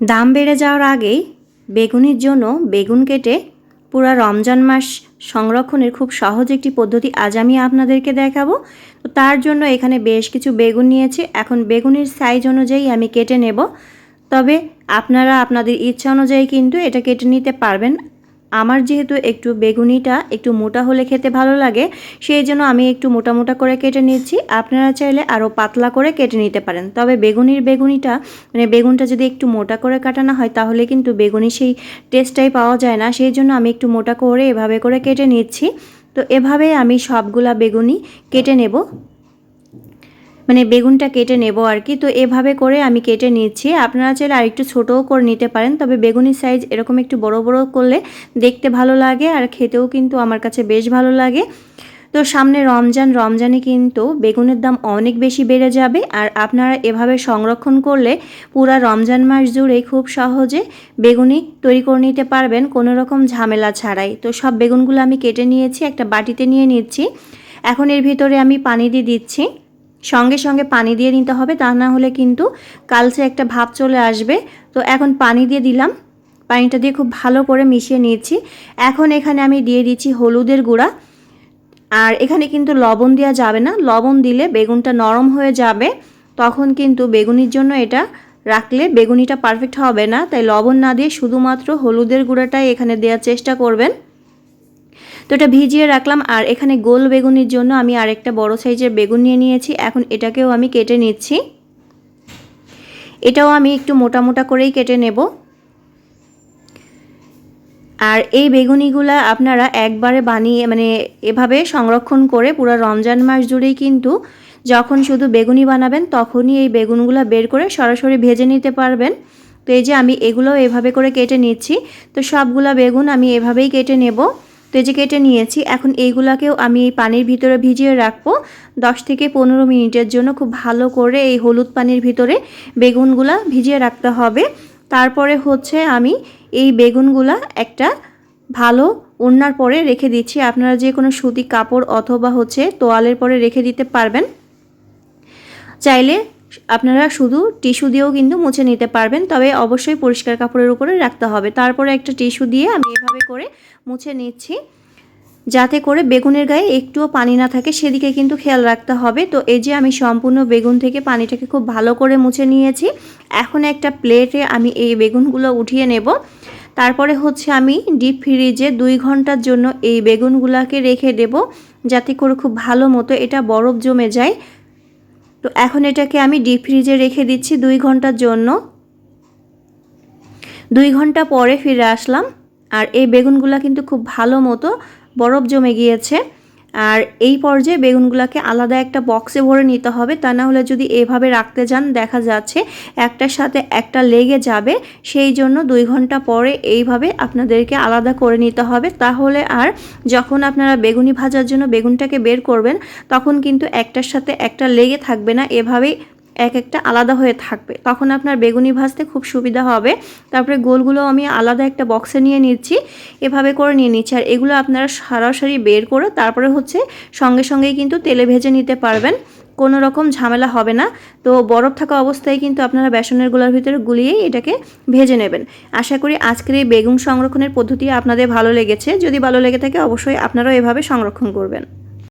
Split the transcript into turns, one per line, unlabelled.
দাম বেড়ে যাওয়ার আগেই বেগুনির জন্য বেগুন কেটে পুরা রমজান মাস সংরক্ষণের খুব সহজ একটি পদ্ধতি আজ আমি আপনাদেরকে দেখাবো। তো তার জন্য এখানে বেশ কিছু বেগুন নিয়েছি। এখন বেগুনের সাইজ অনুযায়ী আমি কেটে নেব। তবে আপনারা আপনাদের ইচ্ছা অনুযায়ী কিন্তু এটা কেটে নিতে পারবেন। আমার যেহেতু একটু বেগুনিটা একটু মোটা হলে খেতে ভালো লাগে, সেই জন্য আমি একটু মোটা মোটা করে কেটে নিচ্ছি। আপনারা চাইলে আরও পাতলা করে কেটে নিতে পারেন। তবে বেগুনির বেগুনিটা মানে বেগুনটা যদি একটু মোটা করে কাটানো হয়, তাহলে কিন্তু বেগুনি সেই টেস্টটাই পাওয়া যায় না। সেই জন্য আমি একটু মোটা করে এভাবে করে কেটে নিচ্ছি। তো এভাবে আমি সবগুলা বেগুনি কেটে নেব। মানে বেগুনটা কেটে নেব আর কি। তো এভাবে করে আমি কেটে নিচ্ছি। আপনারা চাইলে আরেকটু ছোটও করে নিতে পারেন, তবে বেগুনির সাইজ এরকম একটু বড় বড় করলে দেখতে ভালো লাগে আর খেতেও কিন্তু আমার কাছে বেশ ভালো লাগে। তো সামনে রমজান, রমজানে কিন্তু বেগুনের দাম অনেক বেশি বেড়ে যাবে আর আপনারা এভাবে সংরক্ষণ করলে পুরা রমজান মাস জুড়েই খুব সহজে বেগুনি তৈরি করে নিতে পারবেন, কোনো রকম ঝামেলা ছাড়াই। তো সব বেগুনগুলো আমি কেটে নিয়েছি, একটা বাটিতে নিয়ে নিচ্ছি। এখন এর ভিতরে আমি পানি দিয়ে দিচ্ছি। সঙ্গে সঙ্গে পানি দিয়ে নিতে হবে, তা না হলে কিন্তু কালচে একটা ভাব চলে আসবে। তো এখন পানি দিয়ে দিলাম। পানিটা দিয়ে খুব ভালো করে মিশিয়ে নিয়েছি। এখন এখানে আমি দিয়ে দিচ্ছি হলুদের গুঁড়া। আর এখানে কিন্তু লবণ দেওয়া যাবে না। লবণ দিলে বেগুনটা নরম হয়ে যাবে। তখন কিন্তু বেগুনির জন্য এটা রাখলে বেগুনিটা পারফেক্ট হবে না। তাই লবণ না দিয়ে শুধুমাত্র হলুদের গুঁড়াটাই এখানে দেওয়ার চেষ্টা করবেন। তো এটা ভিজিয়ে রাখলাম, আর এখানে গোল বেগুনির জন্য আমি আরেকটা বড় সাইজের বেগুন নিয়ে নিয়েছি। এখন এটাকেও আমি কেটে নিচ্ছি। এটাও আমি একটু মোটা মোটা করেই কেটে নেব। আর এই বেগুনিগুলা আপনারা একবারে বানিয়ে মানে এভাবে সংরক্ষণ করে পুরো রমজান মাস জুড়েই কিন্তু যখন শুধু বেগুনি বানাবেন, তখনই এই বেগুনগুলো বের করে সরাসরি ভেজে নিতে পারবেন। তো এই যে আমি এগুলো এভাবে করে কেটে নিচ্ছি। তো সবগুলা বেগুন আমি এভাবেই কেটে নেব। তো এই যে কেটে নিয়েছি। এখন এইগুলাকেও আমি এই পানির ভিতরে ভিজিয়ে রাখব। দশ থেকে পনেরো মিনিটের জন্য খুব ভালো করে এই হলুদ পানির ভিতরে বেগুনগুলা ভিজিয়ে রাখতে হবে। তারপরে হচ্ছে আমি এই বেগুনগুলা একটা ভালো ওড়নার পরে রেখে দিচ্ছি। আপনারা যে কোনো সুতি কাপড় অথবা হচ্ছে তোয়ালের পরে রেখে দিতে পারবেন। চাইলে আপনারা শুধু টিস্যু দিয়েও কিন্তু মুছে নিতে পারবেন, তবে অবশ্যই পরিষ্কার কাপড়ের উপরে রাখতে হবে। তারপরে একটা টিস্যু দিয়ে আমি এভাবে করে মুছে নিচ্ছি, যাতে করে বেগুনের গায়ে একটুও পানি না থাকে। সেদিকে কিন্তু খেয়াল রাখতে হবে। তো এই যে আমি সম্পূর্ণ বেগুন থেকে পানিটাকে খুব ভালো করে মুছে নিয়েছি, এখন একটা প্লেটে আমি এই বেগুনগুলো উঠিয়ে নেব। তারপরে হচ্ছে আমি ডিপ ফ্রিজে দুই ঘণ্টার জন্য এই বেগুনগুলোকে রেখে দেব, যাতে করে খুব ভালো মতো এটা বরফ জমে যায়। তো এখন এটাকে আমি ডিপ ফ্রিজে রেখে দিচ্ছি দুই ঘণ্টার জন্য। দুই ঘণ্টা পরে ফিরে আসলাম। আর এই বেগুনগুলো কিন্তু খুব ভালো মতো বরফ জমে গিয়েছে। আর এই পর্যায়ে বেগুনগুলোকে আলাদা একটা বক্সে ভরে নিতে হবে। তা না হলে যদি এভাবে রাখতে যান, দেখা যাচ্ছে একটার সাথে একটা লেগে যাবে। সেই জন্য দুই ঘণ্টা পরে এইভাবে আপনাদেরকে আলাদা করে নিতে হবে। তাহলে আর যখন আপনারা বেগুনি ভাজার জন্য বেগুনটাকে বের করবেন, তখন কিন্তু একটার সাথে একটা লেগে থাকবে না। এভাবেই এক একটা আলাদা হয়ে থাকবে। তখন আপনার বেগুনি ভাজতে খুব সুবিধা হবে। তারপরে গোলগুলো আমি আলাদা একটা বক্সে নিয়ে নিচ্ছি। এভাবে করে নিয়ে নিচ্ছি। আর এগুলো আপনারা সরাসরি বের করে তারপরে হচ্ছে সঙ্গে সঙ্গেই কিন্তু তেলে ভেজে নিতে পারবেন। কোনো রকম ঝামেলা হবে না। তো বরফ থাকা অবস্থায় কিন্তু আপনারা বেসনের গোলার ভিতরে গুলিয়েই এটাকে ভেজে নেবেন। আশা করি আজকের এই বেগুন সংরক্ষণের পদ্ধতি আপনাদের ভালো লেগেছে। যদি ভালো লেগে থাকে অবশ্যই আপনারাও এভাবে সংরক্ষণ করবেন।